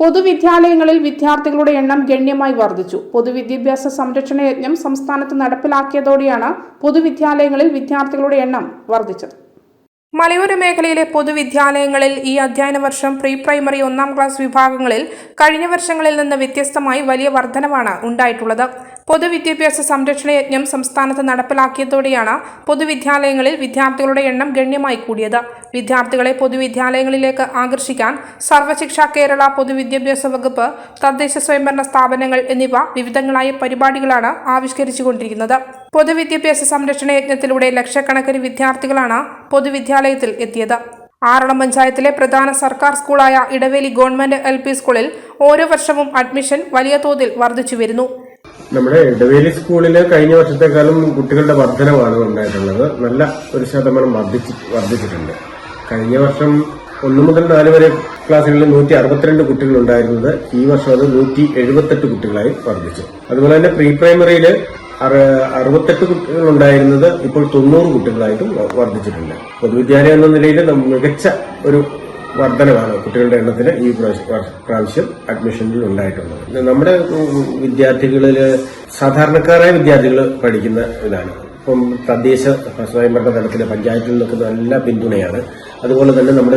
പൊതുവിദ്യാലയങ്ങളിൽ വിദ്യാർത്ഥികളുടെ എണ്ണം ഗണ്യമായി വർദ്ധിച്ചു. പൊതുവിദ്യാഭ്യാസ സംരക്ഷണ യജ്ഞം സംസ്ഥാനത്ത് നടപ്പിലാക്കിയതോടെയാണ് പൊതുവിദ്യാലയങ്ങളിൽ വിദ്യാർത്ഥികളുടെ എണ്ണം വർദ്ധിച്ചത്. മലയോര മേഖലയിലെ പൊതുവിദ്യാലയങ്ങളിൽ ഈ അധ്യയന വർഷം പ്രീ പ്രൈമറി ഒന്നാം ക്ലാസ് വിഭാഗങ്ങളിൽ കഴിഞ്ഞ വർഷങ്ങളിൽ നിന്ന് വ്യത്യസ്തമായി വലിയ വർധനവാണ് ഉണ്ടായിട്ടുള്ളത്. പൊതുവിദ്യാഭ്യാസ സംരക്ഷണ യജ്ഞം സംസ്ഥാനത്ത് നടപ്പിലാക്കിയതോടെയാണ് പൊതുവിദ്യാലയങ്ങളിൽ വിദ്യാർത്ഥികളുടെ എണ്ണം ഗണ്യമായി കൂടിയത്. വിദ്യാർത്ഥികളെ പൊതുവിദ്യാലയങ്ങളിലേക്ക് ആകർഷിക്കാൻ സർവശിക്ഷ കേരള പൊതുവിദ്യാഭ്യാസ വകുപ്പ് തദ്ദേശ സ്വയംഭരണ സ്ഥാപനങ്ങൾ എന്നിവ വിവിധങ്ങളായ പരിപാടികളാണ് ആവിഷ്കരിച്ചുകൊണ്ടിരിക്കുന്നത്. പൊതുവിദ്യാഭ്യാസ സംരക്ഷണ യജ്ഞത്തിലൂടെ ലക്ഷക്കണക്കിന് വിദ്യാർത്ഥികളാണ് പൊതുവിദ്യാലയത്തിൽ എത്തിയത്. ആറളം പഞ്ചായത്തിലെ പ്രധാന സർക്കാർ സ്കൂളായ ഇടവേലി ഗവൺമെന്റ് എൽ സ്കൂളിൽ ഓരോ വർഷവും അഡ്മിഷൻ വലിയ തോതിൽ വർദ്ധിച്ചു വരുന്നു നമ്മുടെ ഇടവേലി സ്കൂളിൽ കഴിഞ്ഞ വർഷത്തെക്കാളും കുട്ടികളുടെ വർധനമാണ് ഉണ്ടായിട്ടുള്ളത്. നല്ല ഒരു ശതമാനം വർദ്ധിച്ച് വർദ്ധിച്ചിട്ടുണ്ട് കഴിഞ്ഞ വർഷം ഒന്നു മുതൽ നാല് വരെ ക്ലാസ്സുകളിൽ നൂറ്റി അറുപത്തിരണ്ട് കുട്ടികൾ ഉണ്ടായിരുന്നത് ഈ വർഷം അത് നൂറ്റി എഴുപത്തെട്ട് കുട്ടികളായി വർദ്ധിച്ചു അതുപോലെ തന്നെ പ്രീ പ്രൈമറിയിൽ അറുപത്തെട്ട് കുട്ടികൾ ഉണ്ടായിരുന്നത് ഇപ്പോൾ തൊണ്ണൂറ് കുട്ടികളായിട്ടും വർദ്ധിച്ചിട്ടുണ്ട് പൊതുവിദ്യാലയം എന്ന നിലയിൽ മികച്ച ഒരു വർധനമാണ് കുട്ടികളുടെ എണ്ണത്തിൽ ഈ പ്രാവശ്യ- അഡ്മിഷനിൽ ഉണ്ടായിട്ടുള്ളത്. നമ്മുടെ വിദ്യാർത്ഥികളിൽ സാധാരണക്കാരായ വിദ്യാർത്ഥികൾ പഠിക്കുന്ന ഇതാണ്. ഇപ്പം തദ്ദേശ സ്വയംഭരണ തലത്തിലെ പഞ്ചായത്തിൽ നിന്നൊക്കെ നല്ല പിന്തുണയാണ്. അതുപോലെ തന്നെ നമ്മുടെ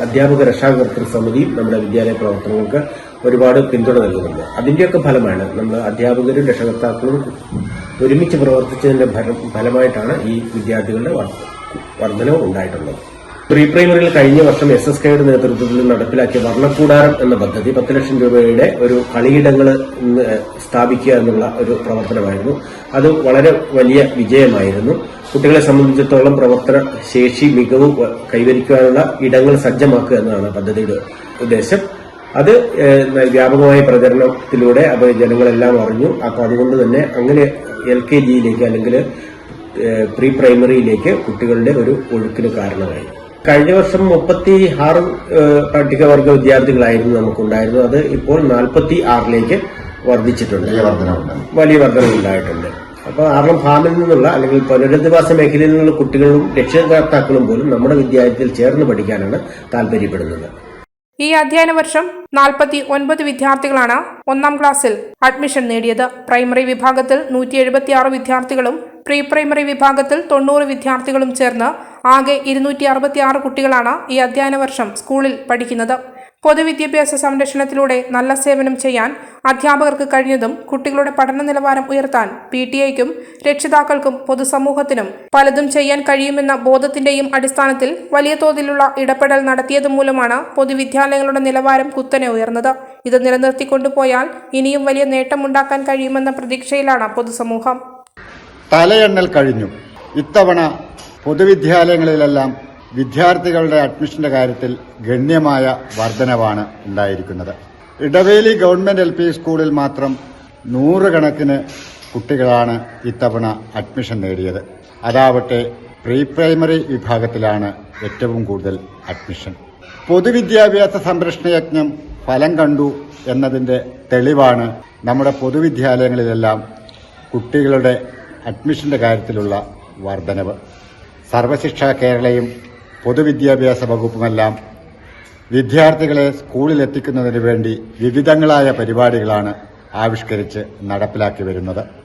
അധ്യാപക രക്ഷാകർത്തൃ സമിതി നമ്മുടെ വിദ്യാലയ പ്രവർത്തനങ്ങൾക്ക് ഒരുപാട് പിന്തുണ നൽകുന്നുണ്ട്. അതിന്റെയൊക്കെ ഫലമാണ് നമ്മൾ അധ്യാപകരും രക്ഷകർത്താക്കളും ഒരുമിച്ച് പ്രവർത്തിച്ചതിന്റെ ഫലം- ഫലമായിട്ടാണ് ഈ വിദ്യാർത്ഥികളുടെ വർ- വർധനവ് ഉണ്ടായിട്ടുള്ളത്. പ്രീ പ്രൈമറിയിൽ കഴിഞ്ഞ വർഷം എസ് എസ് കെയുടെ നേതൃത്വത്തിൽ നടപ്പിലാക്കിയ വർണക്കൂടാരം എന്ന പദ്ധതി പത്ത് ലക്ഷം രൂപയുടെ ഒരു കളിയിടങ്ങൾ സ്ഥാപിക്കുക എന്നുള്ള ഒരു പ്രവർത്തനമായിരുന്നു. അത് വളരെ വലിയ വിജയമായിരുന്നു. കുട്ടികളെ സംബന്ധിച്ചിടത്തോളം പ്രവർത്തന ശേഷി മികവ് കൈവരിക്കാനുള്ള ഇടങ്ങൾ സജ്ജമാക്കുക എന്നതാണ് പദ്ധതിയുടെ ഉദ്ദേശം. അത് വ്യാപകമായ പ്രചരണത്തിലൂടെ അപ്പോൾ ജനങ്ങളെല്ലാം അറിഞ്ഞു. അപ്പൊ അതുകൊണ്ട് തന്നെ അങ്ങനെ എൽ കെ ജിയിലേക്ക് അല്ലെങ്കിൽ പ്രീ പ്രൈമറിയിലേക്ക് കുട്ടികളുടെ ഒരു ഒഴുക്കിന് കാരണമായി. കഴിഞ്ഞ വർഷം മുപ്പത്തി ആറ് പട്ടികവർഗ വിദ്യാർത്ഥികളായിരുന്നു നമുക്കുണ്ടായിരുന്നു അത് ഇപ്പോൾ നാൽപ്പത്തി ആറിലേക്ക് വർദ്ധിച്ചിട്ടുണ്ട്. വലിയ വർധന വലിയ അപ്പൊ അപ്പോൾ ആറളം ഫാമിൽ നിന്നുള്ള അല്ലെങ്കിൽ പുനരധിവാസ മേഖലയിൽ നിന്നുള്ള കുട്ടികളും രക്ഷകർത്താക്കളും പോലും നമ്മുടെ വിദ്യാലയത്തിൽ ചേർന്ന് പഠിക്കാനാണ് താല്പര്യപ്പെടുന്നത്. ഈ അധ്യയന വർഷം നാൽപ്പത്തി ഒൻപത് വിദ്യാർത്ഥികളാണ് ഒന്നാം ക്ലാസ്സിൽ അഡ്മിഷൻ നേടിയത്. പ്രൈമറി വിഭാഗത്തിൽ നൂറ്റി എഴുപത്തിയാറ് വിദ്യാർത്ഥികളും പ്രീ പ്രൈമറി വിഭാഗത്തിൽ തൊണ്ണൂറ് വിദ്യാർത്ഥികളും ചേർന്ന് ആകെ ഇരുന്നൂറ്റി അറുപത്തിയാറ് കുട്ടികളാണ് ഈ അധ്യയന വർഷം സ്കൂളിൽ പഠിക്കുന്നത്. പൊതുവിദ്യാഭ്യാസ സംരക്ഷണത്തിലൂടെ നല്ല സേവനം ചെയ്യാൻ അധ്യാപകർക്ക് കഴിഞ്ഞതും കുട്ടികളുടെ പഠന നിലവാരം ഉയർത്താൻ പി ടി ഐക്കും രക്ഷിതാക്കൾക്കും പൊതുസമൂഹത്തിനും പലതും ചെയ്യാൻ കഴിയുമെന്ന ബോധത്തിന്റെയും അടിസ്ഥാനത്തിൽ വലിയ തോതിലുള്ള ഇടപെടൽ നടത്തിയതു മൂലമാണ് പൊതുവിദ്യാലയങ്ങളുടെ നിലവാരം കുത്തനെ ഉയർന്നത്. ഇത് നിലനിർത്തിക്കൊണ്ടുപോയാൽ ഇനിയും വലിയ നേട്ടമുണ്ടാക്കാൻ കഴിയുമെന്ന പ്രതീക്ഷയിലാണ് പൊതുസമൂഹം. തലയെണ്ണൽ കഴിഞ്ഞു. ഇത്തവണ പൊതുവിദ്യാലയങ്ങളിലെല്ലാം വിദ്യാർത്ഥികളുടെ അഡ്മിഷന്റെ കാര്യത്തിൽ ഗണ്യമായ വർധനവാണ് ഉണ്ടായിരിക്കുന്നത്. ഇടവേലി ഗവൺമെന്റ് എൽ സ്കൂളിൽ മാത്രം നൂറുകണക്കിന് കുട്ടികളാണ് ഇത്തവണ അഡ്മിഷൻ നേടിയത്. അതാവട്ടെ പ്രീ പ്രൈമറി വിഭാഗത്തിലാണ് ഏറ്റവും കൂടുതൽ അഡ്മിഷൻ. പൊതുവിദ്യാഭ്യാസ സംരക്ഷണ യജ്ഞം ഫലം കണ്ടു എന്നതിന്റെ തെളിവാണ് നമ്മുടെ പൊതുവിദ്യാലയങ്ങളിലെല്ലാം കുട്ടികളുടെ അഡ്മിഷന്റെ കാര്യത്തിലുള്ള വർധനവ്. സർവശിക്ഷ കേരളയും പൊതുവിദ്യാഭ്യാസ വകുപ്പുമെല്ലാം വിദ്യാർത്ഥികളെ സ്കൂളിലെത്തിക്കുന്നതിന് വേണ്ടി വിവിധങ്ങളായ പരിപാടികളാണ് ആവിഷ്കരിച്ച് നടപ്പിലാക്കി വരുന്നത്.